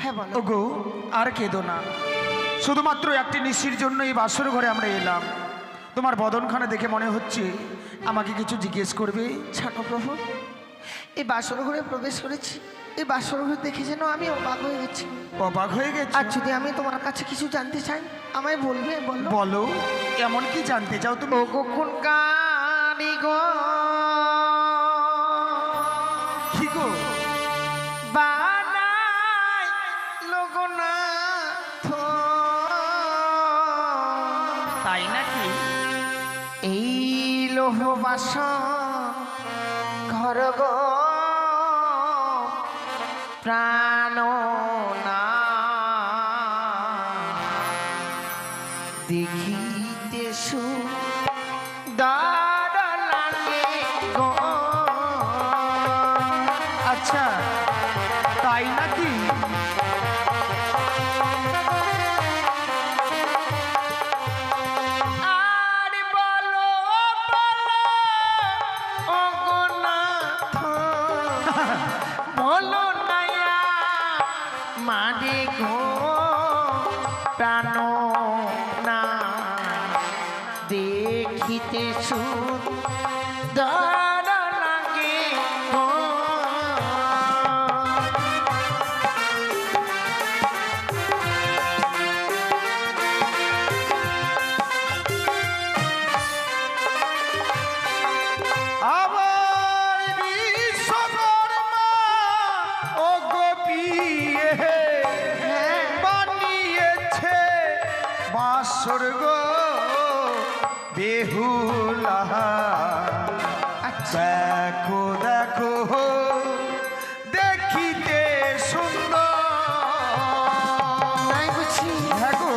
হ্যাঁ বলো। ওগো আর কেঁদো না। শুধুমাত্র একটি নিশির জন্য এই বাসর ঘরে আমরা এলাম। তোমার বদনখানা দেখে মনে হচ্ছে আমাকে কিছু জিজ্ঞেস করবে। জানো প্রভু এই বাসর ঘরে প্রবেশ করেছি। এই বাসর ঘর দেখে যেন আমি অবাক হয়ে গেছি। অবাক হয়ে গেছে? আর যদি আমি তোমার কাছে কিছু জানতে চাই আমায় বলবে বলো। বলো এমন কি জানতে চাও তুমি? কানি গো লোহ বাস ঘর প্রাণ প্রাণ না। দেখিতে সুন্দর বাসর গো বেহুলা। দেখো দেখো দেখিতে সুন্দর। দেখো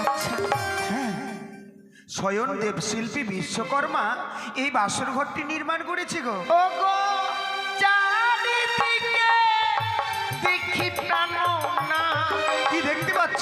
আচ্ছা। স্বয়ং দেবশিল্পী বিশ্বকর্মা এই বাসর ঘরটি নির্মাণ করেছে গো। ওগো! চারিদিকে কি দেখতে পাচ্ছ?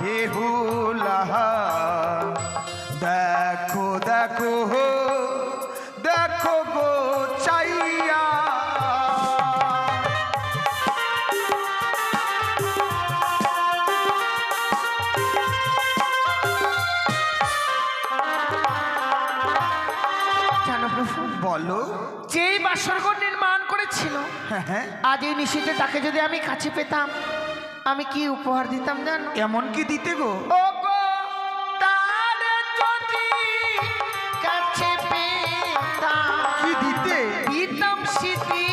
বেহুলা দেখো দেখো দেখো গো চাইয়া। বলো। যেই বাসরঘর নির্মাণ করেছিল হ্যাঁ হ্যাঁ। আজ এই নিশীতে তাকে যদি আমি কাছে পেতাম আমি কি উপহার দিতাম জান? এমন কি দিতে গো? ওগো তার যদি কাছে পেতাম কি দিতে? দিতাম স্মৃতি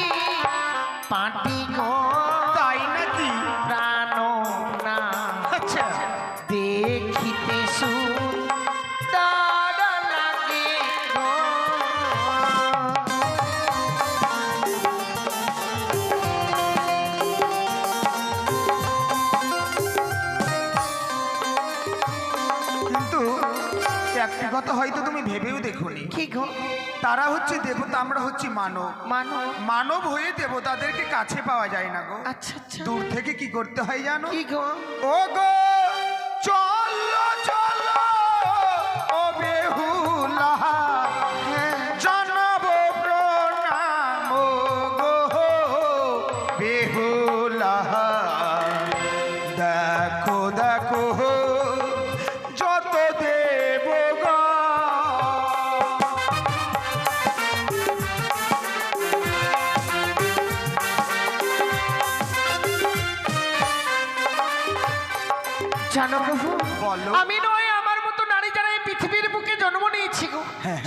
পাটি তারা হচ্ছে দেবতা আমরা হচ্ছি মানব। মানব। মানব হয়ে দেবতাদেরকে কাছে পাওয়া যায় না গো। আচ্ছা আচ্ছা। দূর থেকে কি করতে হয় জানো? কি গো? ও গো চলো।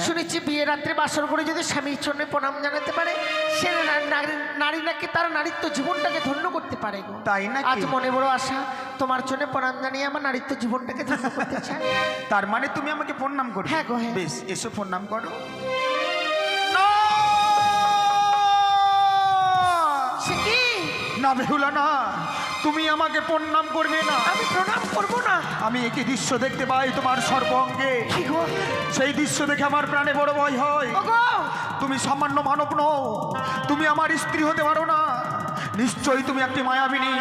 শুনেছি বিয়ে রাত্রে বাসর করে যদি স্বামীর জন্য প্রণাম জানাতে পারে সে নারী- নাকি তার নারীত্ব জীবনটাকে ধন্য করতে পারে গো। তাই নাকি? আজ মনে বড় আশা তোমার জন্য প্রণাম জানিয়ে আমার নারীত্ব জীবনটাকে ধন্য করতে চাই তার মানে তুমি আমাকে প্রণাম করো হ্যাঁ গো, হ্যাঁ। বেশ এসো প্রণাম করো। সে কি না বেহুলা না। তুমি আমাকে প্রণাম করবে না। আমি প্রণাম করব না। আমি একই দৃশ্য দেখতে পাই তোমার সর্বঙ্গে। সেই দৃশ্য দেখে আমার প্রাণে বড় ভয় হয়। ওগো! তুমি সামান্য মানব নও। তুমি আমার স্ত্রী হতে পারো না। নিশ্চয়ই তুমি একটি মায়াবিনী।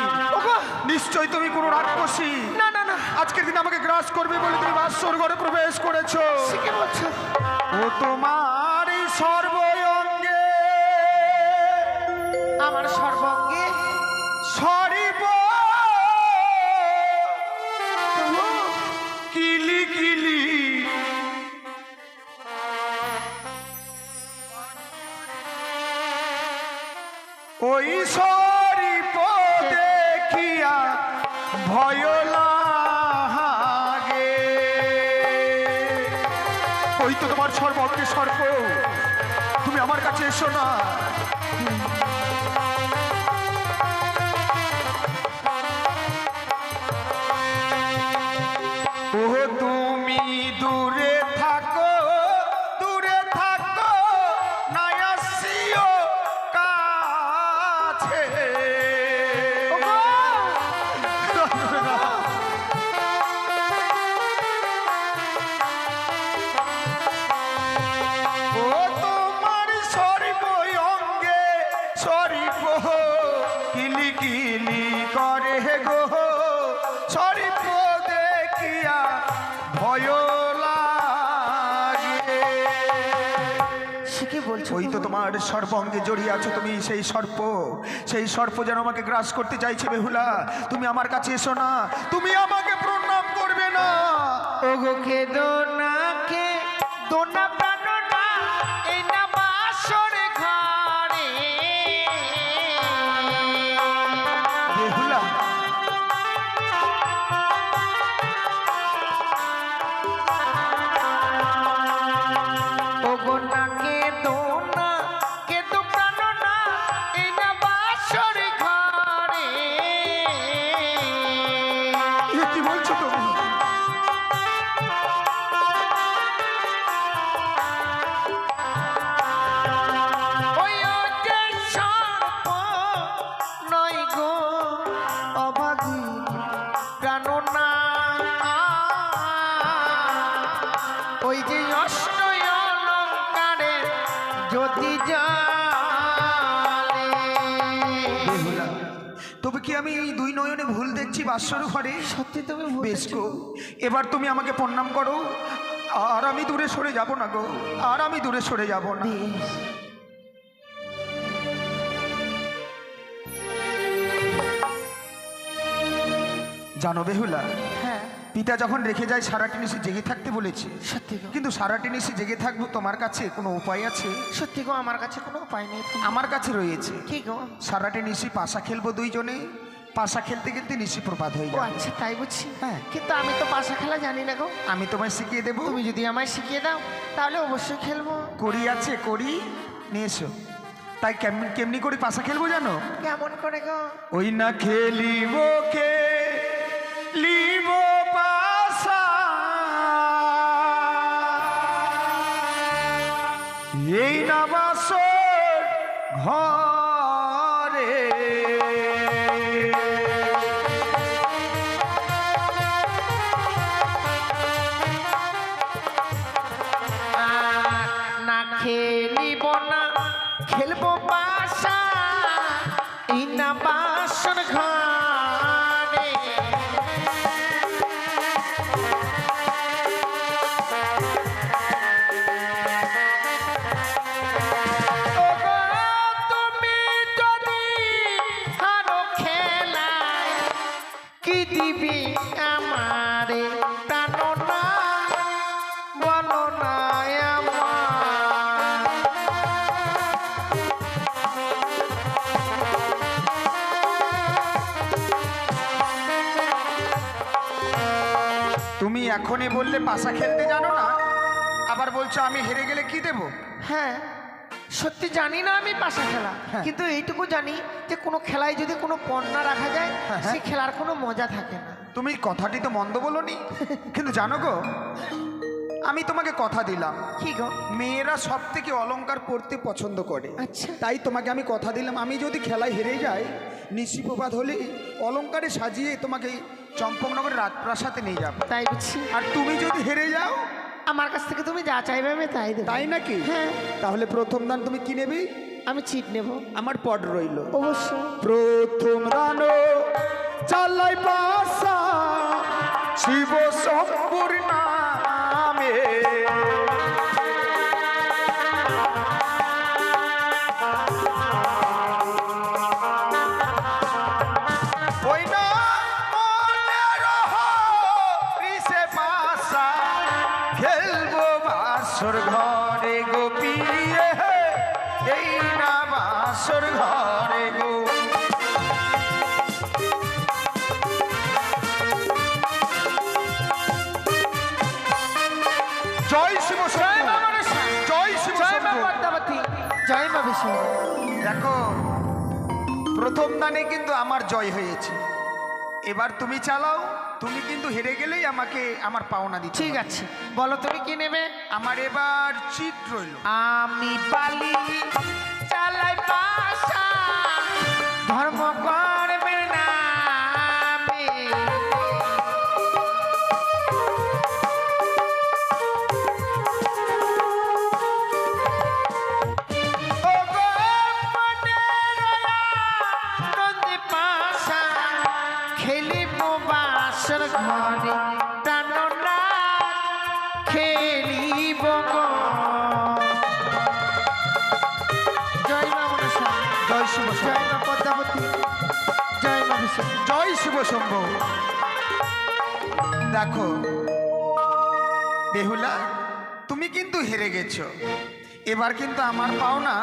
নিশ্চয়ই তুমি কোনো রাক্ষসী। না না না। আজকের দিন আমাকে গ্রাস করবে বলে তুমি বাসর ঘরে প্রবেশ করেছ। ও তোমার এই সর্বঙ্গে আমার সর্বঙ্গে। ওই সরিপ দেখিয়া ওই তো তোমার সর্বকে সর্প। তুমি আমার কাছে এসো না। সরিব কিলি কিলি করে গো। দেখিয়া ভয় ওই তো তোমার সর্বঙ্গে জড়িয়ে আছো তুমি সেই সর্প। সেই সর্প যেন আমাকে গ্রাস করতে চাইছে বেহুলা। তুমি আমার কাছে এসো না তুমি আমাকে প্রণাম করবে না। ওগো কে দোনা কে দোনা না তবে কি আমি এই দুই নয়নে ভুল দেখছি বাসর ঘরে সত্যি তুমি বেশ গো এবার তুমি আমাকে প্রণাম করো। আর আমি দূরে সরে যাব না গো আর আমি দূরে সরে যাব না। জানো বেহুলা পিতা যখন রেখে যায় সারাটি নিশি জেগে থাকতে বলেছে। সত্যি গো। কিন্তু সারাটি নিশি জেগে থাকব তোমার কাছে কোনো উপায় আছে? সত্যি গো আমার কাছে কোনো উপায় নেই। আমার কাছে রয়েছে। কি গো? সারাটি নিশি পাশা খেলব দুইজনে। পাশা খেলতে খেলতে নিশি প্রপাত হয়ে ও যাবে। আচ্ছা তাই বুঝছি। হ্যাঁ। কিন্তু আমি তো পাশা খেলা জানি না গো। আমি তোমায় শিখিয়ে দেবো। তুমি যদি আমায় শিখিয়ে দাও তাহলে অবশ্যই খেলব। করি আছে করি। নিয়ে এসো। তাই কেমনি কেমনি করে পাশা খেলব জানো? কেমন করে গো? ওই না খেলিব কে এই না ঘরে। না খেলিব না খেলব বাসা এই না বাসন ঘরে। তুমি এখনই বললে পাশা খেলতে জানো না? আবার বলছো আমি হেরে গেলে কি দেব? হ্যাঁ সত্যি জানি না আমি পাশা খেলা। হ্যাঁ। কিন্তু এইটুকু জানি যে কোনো খেলায় যদি কোনো পণ্য রাখা যায় হ্যাঁ, হ্যাঁ। সেই খেলার কোনো মজা থাকে না। তুমি কথাটি তো মন্দ বলনি। কিন্তু জানো গো আমি তোমাকে কথা দিলাম। কি গো? মেয়েরা সব থেকে অলংকার পরতে পছন্দ করে। আচ্ছা। তাই তোমাকে আমি কথা দিলাম। আমি যদি খেলায় হেরে যাই নিশিপ্রভাত হলে অলংকারে সাজিয়ে তোমাকে চম্পকনগরের রাজপ্রাসাদে নিয়ে যাব। তাই বুঝছি। আর তুমি যদি হেরে যাও? আমার কাছ থেকে তুমি যা চাইবে আমি তাই দেবো। তাই নাকি? হ্যাঁ। তাহলে প্রথম দান তুমি কি নেবে? আমি চিট নেব। আমার পড রইল। অবশ্য প্রথম দান চালাই পাশা শিব শম্ভুর জয় মা বিষ্ণু। দেখো প্রথম দানে কিন্তু আমার জয় হয়েছে। এবার তুমি চালাও তুমি কিন্তু হেরে গেলেই আমাকে আমার পাওনা দিচ্ছি ঠিক আছে বলো তুমি কি নেবে? আমার এবার চিট রইল। আমি পালি চালাই পাশা ধর্ম শম্ভু দেখো বেহুলা তুমি কিন্তু হেরে গেছো। এবার কিন্তু আমার পাওনা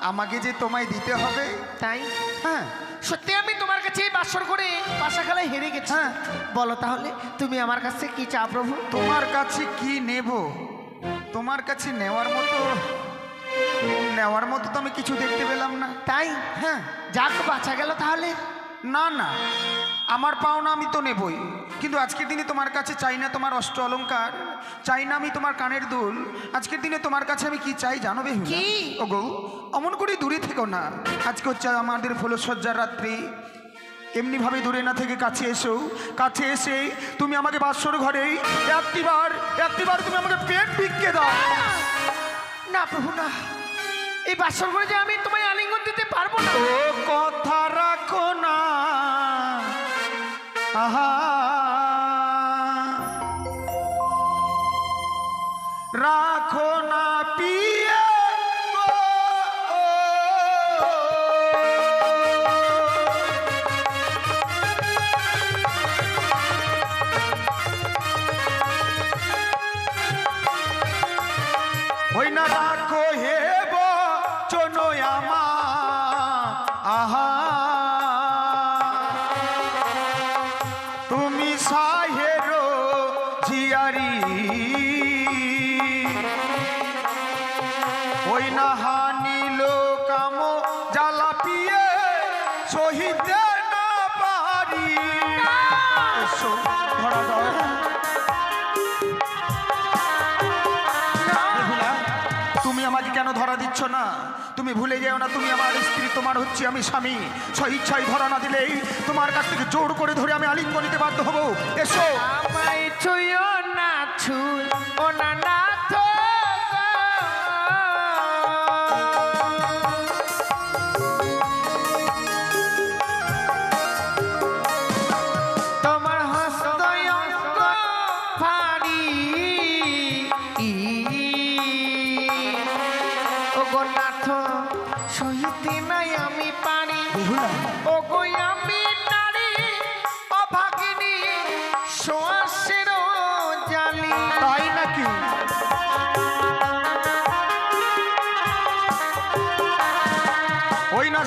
আমাকে যে তোমায় দিতে হবে। তাই? হ্যাঁ। সত্যি আমি তোমার কাছে বাসর করে পাশা খেলায় হেরে গেছি। হ্যাঁ। বলো তাহলে তুমি আমার কাছে কি চা প্রভু? তোমার কাছে কি নেব? তোমার কাছে নেওয়ার মতো নেওয়ার মতো তো আমি কিছু দেখতে পেলাম না। তাই? হ্যাঁ। যাক বাঁচা গেল তাহলে। না না। আমার পাওনা আমি তো নেবই। কিন্তু আজকের দিনে তোমার কাছে চাই না তোমার অষ্ট অলঙ্কার চাই না আমি তোমার কানের দুল। আজকের দিনে তোমার কাছে আমি কি চাই জানো বেহুলা? কি? ও গো অমন করে দূরে থেকো না। আজকে হচ্ছে আমাদের ফুলসজ্জার রাত্রি। এমনিভাবে দূরে না থেকে কাছে এসো। কাছে এসে তুমি আমাকে বাসর ঘরে একটিবার একটিবার তুমি আমাকে পেট ভিক্ষে দাও। না প্রভু না এই বাসর ঘরে যে আমি তোমায় আলিঙ্গন দিতে পারব না। ও কথা রাখো না। Aha! তুমি ভুলে যেও না, তুমি আমার স্ত্রী, তোমার হচ্ছে আমি স্বামী। স্বইচ্ছায় ধরা না দিলেই তোমার কাছ থেকে জোর করে ধরে আমি আলিঙ্গ নিতে বাধ্য হব। এসো। আমায় ছুঁয়ো না ছুঁয়ো না না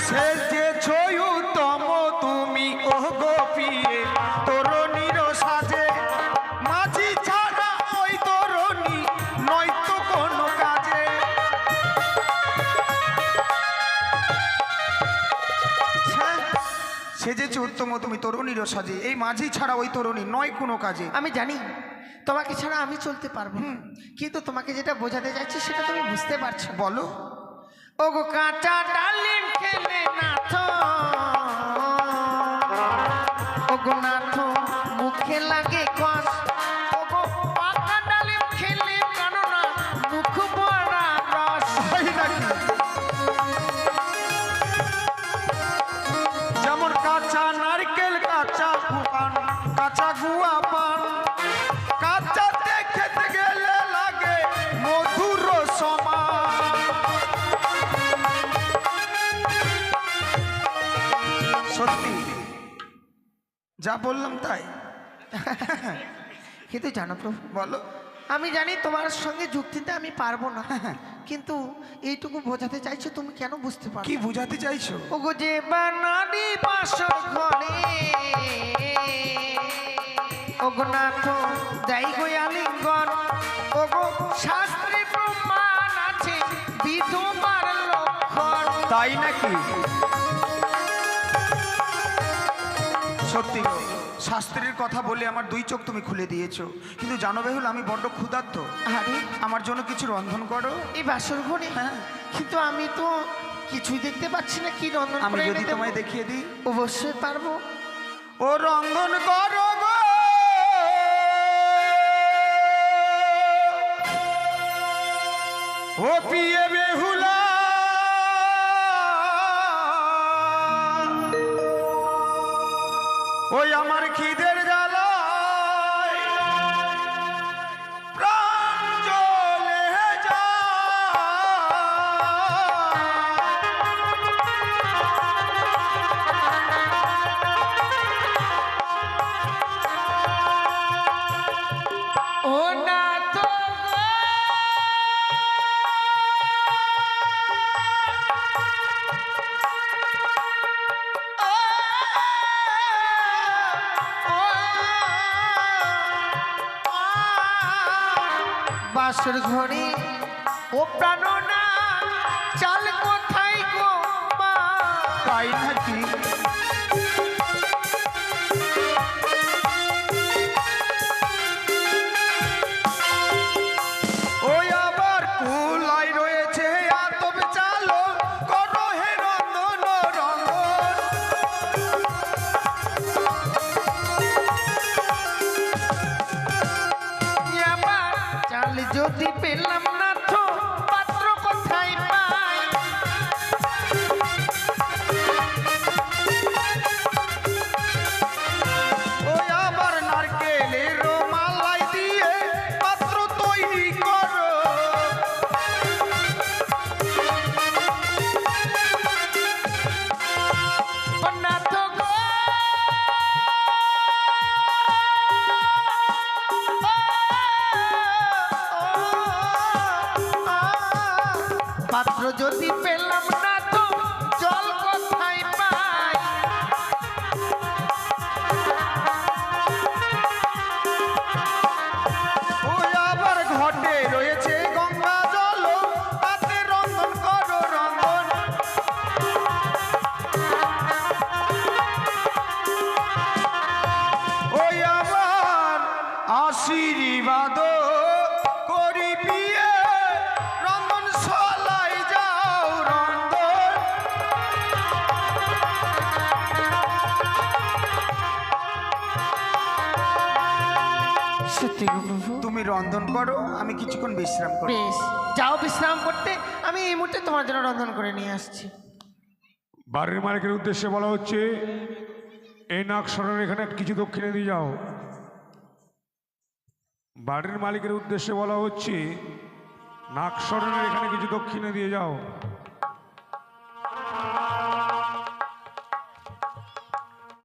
দেশের সে যে উত্তম তুমি তরুণীর সাজে এই মাঝি ছাড়া ওই তরুণী নয় কোনো কাজে। আমি জানি তোমাকে ছাড়া আমি চলতে পারব কিন্তু তোমাকে যেটা বোঝাতে চাইছি সেটা তুমি বুঝতে পারছ। বলো। ও ওগো কাঁচা ডালে তো মুখে লাগে কষ যা বললাম তাই। কিন্তু জানো প্রভু বলো। আমি জানি তোমার সঙ্গে যুক্তিতে আমি পারব না। কিন্তু এইটুকু বোঝাতে চাইছো তুমি কেন বুঝতে পারো কি বুঝাতে চাইছো? ওগো যে বানানি বাসর ঘরে ওগো নাথ যাই গো আলিঙ্গন। ওগো শাস্ত্রে প্রমাণ আছে বিধবার লক্ষণ। তাই নাকি? সত্যি। শাস্ত্রের কথা বলে আমার দুই চোখ তুমি খুলে দিয়েছ। কিন্তু জানো বেহুল আমি বড্ড ক্ষুধার্ত। আরে। আমার জন্য কিছু রন্ধন করো। এই বাসর ঘরে? হ্যাঁ। কিন্তু আমি তো কিছুই দেখতে পাচ্ছি না কি রন্ধন আমি যদি তোমায় দেখিয়ে দিই। অবশ্যই পারব। ও রন্ধন করো গো। ও পিয়ে বেহুলা। ওই আমার খিদের বাসর ঘরে ও প্রাণনা যদি পেলাম রন্ধন করো আমি কিছুক্ষণ বিশ্রাম করি। বেশ যাও বিশ্রাম করতে আমি এই মুহূর্তে তোমার জন্য রন্ধন করে নিয়ে আসছি। বাড়ির মালিকের উদ্দেশ্যে বলা হচ্ছে এই নাক নাকসরের এখানে কিছু দক্ষিণে দিয়ে যাও। বাড়ির মালিকের উদ্দেশ্যে বলা হচ্ছে নাক নাকসরের এখানে কিছু দক্ষিণে দিয়ে যাও।